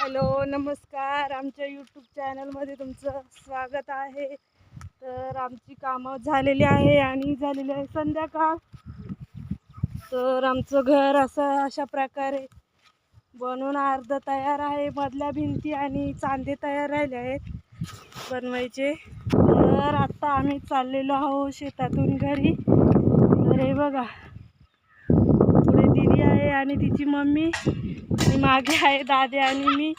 Hello नमस्कार. आमच्या YouTube चॅनलमध्ये तुमचं स्वागत आहे. तर आमची कामं झालेली आहे आणि झालेली आहे संध्याकाळ. तर आमचं घर असं अशा प्रकारे बनवून अर्ध तयार आहे. मधल्या भिंती आणि चांदे तयार राहिले आहेत बनवायचे. तर आत्ता आम्ही चाललेलो आहोत शेतातून घरी. तर हे बघा पुढे दिदी आहे आणि तिची मम्मी. मागे आहे दादे आणि मी.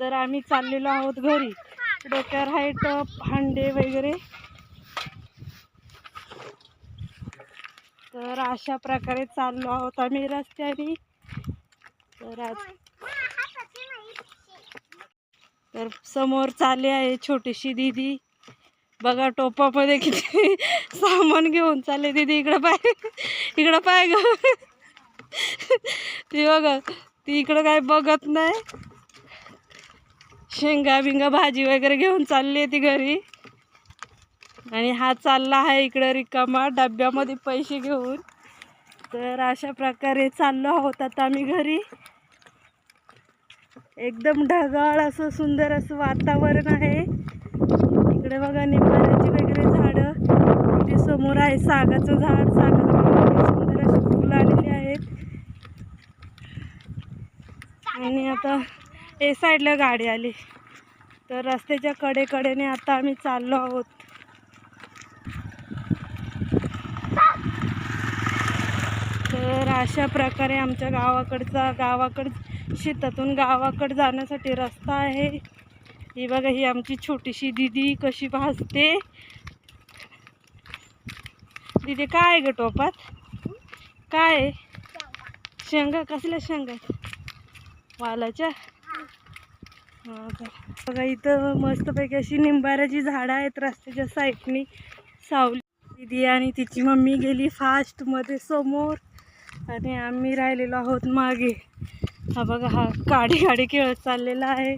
तर आम्ही चाललेलो आहोत घरी. डोक्यावर आहे टप हांडे वगैरे. तर अशा प्रकारे चाललो आहोत आम्ही रस्त्याने. तर आज तर समोर चालले आहे छोटीशी दीदी. बघा टोपामध्ये किती सामान घेऊन चालले दीदी. इकडं पाय इकडं पाय ग. ती बघा. ती इकडं काय बघत नाही. शेंगा बिंगा भाजी वगैरे घेऊन चालली आहे ती घरी. आणि हा चालला आहे इकडं रिकामा डब्यामध्ये पैसे घेऊन. तर अशा प्रकारे चाललो आहोत आता आम्ही घरी. एकदम ढगाळ असं सुंदर असं वातावरण आहे. इकडे बघा निंबाची वगैरे झाडं. इथे समोर आहे सागाचं झाड. सागाचं सुंदर अशी फुलं आलेली आहेत आणि आता ए साईडला गाडी आली. तर रस्त्याच्या कडेकडेने आता आम्ही चाललो आहोत. तर अशा प्रकारे आमच्या गावाकडचा गावाकड शेतातून गावाकडे जाण्यासाठी रस्ता आहे. ही बघा ही आमची छोटीशी दिदी कशी भासते. दिदी काय आहे ग टोपात? काय आहे? शेंगा कसल्या शेंगा वालाच्या बघा इथं मस्तपैकी अशी निंबाऱ्याची झाडं आहेत रस्त्याच्या साईडनी. सावली दिदी आणि तिची मम्मी गेली फास्टमध्ये समोर. आणि आम्ही राहिलेलो आहोत मागे. हा बघा हा काडी काडी खेळत चाललेला आहे.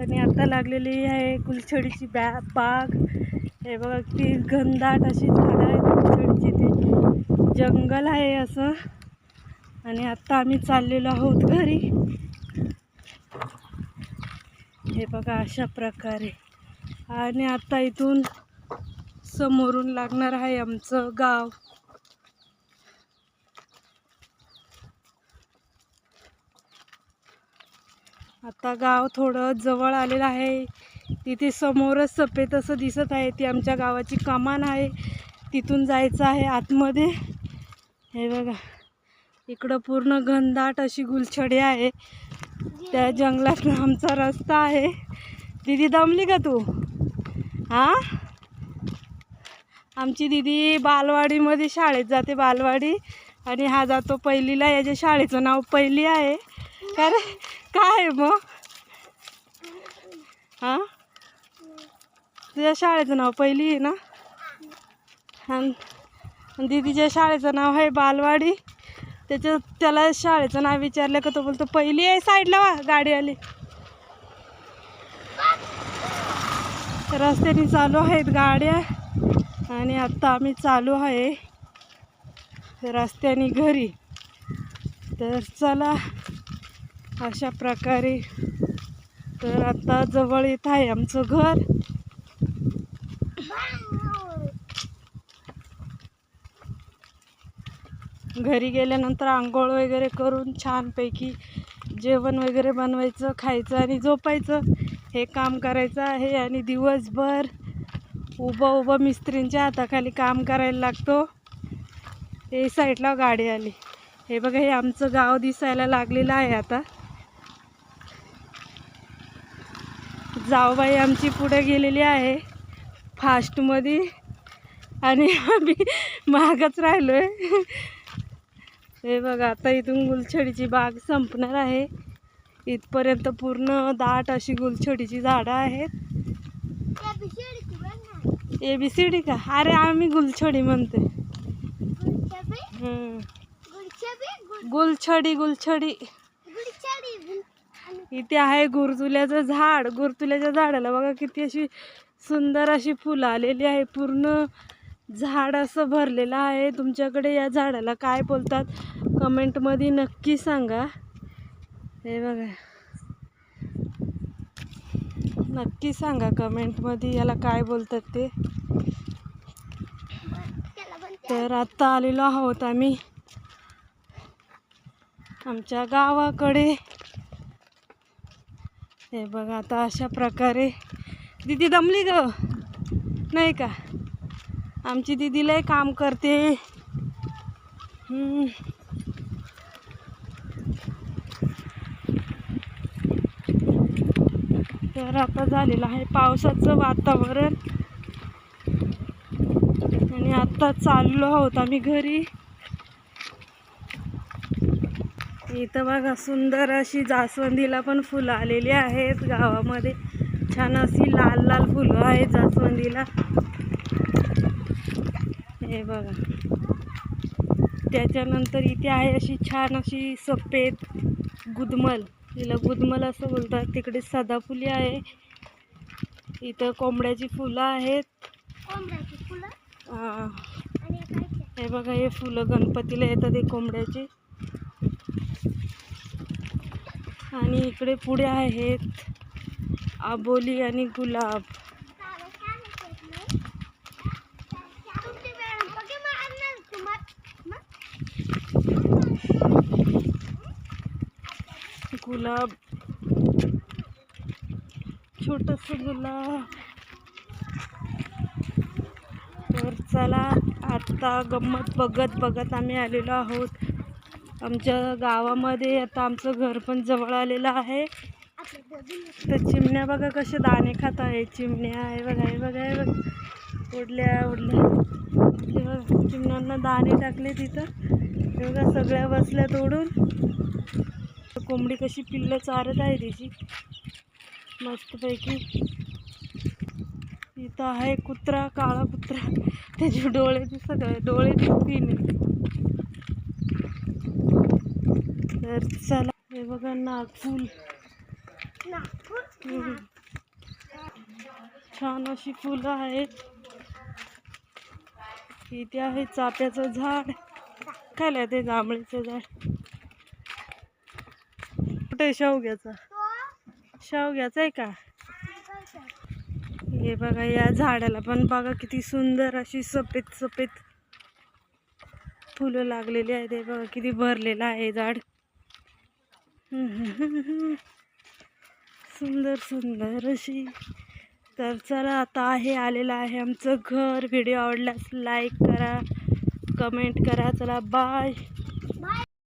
आणि आता लागलेली आहे कुलछडीची बॅ बाग. हे बघा ती घनदाट अशी झाडं आहेत कुलछडीची. ते जंगल आहे असं. आणि आत्ता आम्ही चाललेलो आहोत घरी. हे बघा अशा प्रकारे. आणि आता इथून समोरून लागणार आहे आमचं गाव. आता गाव थोडं जवळ आलेलं आहे. तिथे समोरच सफेद असं दिसत आहे. ती आमच्या गावाची कमान आहे. तिथून जायचं आहे आतमध्ये. हे बघा. इकडं पूर्ण घनदाट अशी गुलछडी आहे. त्या जंगलात आमचा रस्ता आहे. दिदी दमली का तू? हां? आमची दिदी बालवाडीमध्ये शाळेत जाते बालवाडी. आणि हा जातो पहिलीला. याच्या शाळेचं नाव पहिली आहे. कारण काय आहे मग? हां? तुझ्या शाळेचं नाव पहिली आहे ना? आणि आणि दीदीच्या शाळेचं नाव आहे बालवाडी. त्याच्या त्याला शाळेचं नाव विचारलं का तो बोलतो पहिली आहे साईडला वा गाडी आली रस्त्याने चालू आहेत गाड्या आणि आत्ता आम्ही चालू आहे रस्त्याने घरी. तर चला अशा प्रकारे. तर आत्ता जवळ येत आहे आमचं घर. घरी गेल्यानंतर आंघोळ वगैरे करून छानपैकी जेवण वगैरे बनवायचं खायचं आणि झोपायचं. हे काम करायचं आहे आणि दिवसभर उभं उभं मिस्त्रींच्या हाताखाली काम करायला लागतो. हे साईडला गाडी आली. हे बघा हे आमचं गाव दिसायला लागलेलं आहे आता. जाऊबाई आमची पुढे गेलेली आहे फास्टमध्ये. आणि आम्ही महागच राहिलो आहे हे बघा आता इथून गुलछडीची बाग संपणार आहे. इथपर्यंत पूर्ण दाट अशी गुलछडीची झाडं आहेत. ए बी सी डी का? अरे आम्ही गुलछडी म्हणते गुलछडी गुलछडी. इथे आहे गुरतुल्याचं झाड. गुरतुल्याच्या झाडाला बघा किती अशी सुंदर अशी फुलं आलेली आहे. पूर्ण झाड असं भरलेलं आहे. तुमच्याकडे या झाडाला काय बोलतात? कमेंटमध्ये नक्की सांगा. हे बघा. नक्की सांगा कमेंटमध्ये याला काय बोलतात ते. तर आत्ता आलेलो आहोत आम्ही. आमच्या गावाकडे. हे बघा आता अशा प्रकारे. दिदी दमली ग? नाही का? आमची दिदी लय काम करते. तर आता झालेलं आहे पावसाचं वातावरण. आणि आता चाललो आहोत आम्ही घरी. इथं बघा सुंदर अशी जास्वंदीला पण फुलं आलेली आहेत गावामध्ये. छान अशी लाल लाल फुलं आहेत जास्वंदीला. हे बघा. त्याच्यानंतर इथे आहे अशी छान अशी सफेद गुदमल. तिला गुदमल असं बोलतात. तिकडे सदाफुली आहे. इथं कोंबड्याची फुलं आहेत. हे बघा हे फुलं गणपतीला येतात हे कोंबड्याची. आणि इकडे पुढे आहेत आबोली आणि गुलाब. गुलाब छोटस गुलाब तर चला आता गंमत बघत बघत आम्ही आलेलो आहोत. आमच्या गावामध्ये आता आमचं घर पण जवळ आलेलं आहे. तर चिमण्या बघा कसे दाणे खात आहे चिमण्या आहे बघा हे बघा हे बघा. उडल्या उडल्या. चिमण्यांना दाणे टाकले तिथं. हे बघा सगळ्या बसल्या तोडून. कोंबडी कशी पिल्लं चारत आहे तिची मस्तपैकी. इथं आहे कुत्रा काळा कुत्रा. त्याचे डोळे दिसत आहे डोळे दिसतील. तर चला हे बघा नागफूल. हम्म. छान अशी फुलं आहेत. इथे आहे चाफ्याचं झाड. काय ते जांभळीचं झाड. कुठे शेवग्याचं? शेवग्याचं आहे का? हे बघा या झाडाला पण बघा किती सुंदर अशी सफेद सफेद फुलं लागलेली आहेत. हे बघा किती भरलेलं आहे झाड. सुंदर सुंदर अशी. तर चला आता आहे आलेलं आहे आमचं घर. व्हिडिओ आवडल्यास लाईक करा कमेंट करा. चला बाय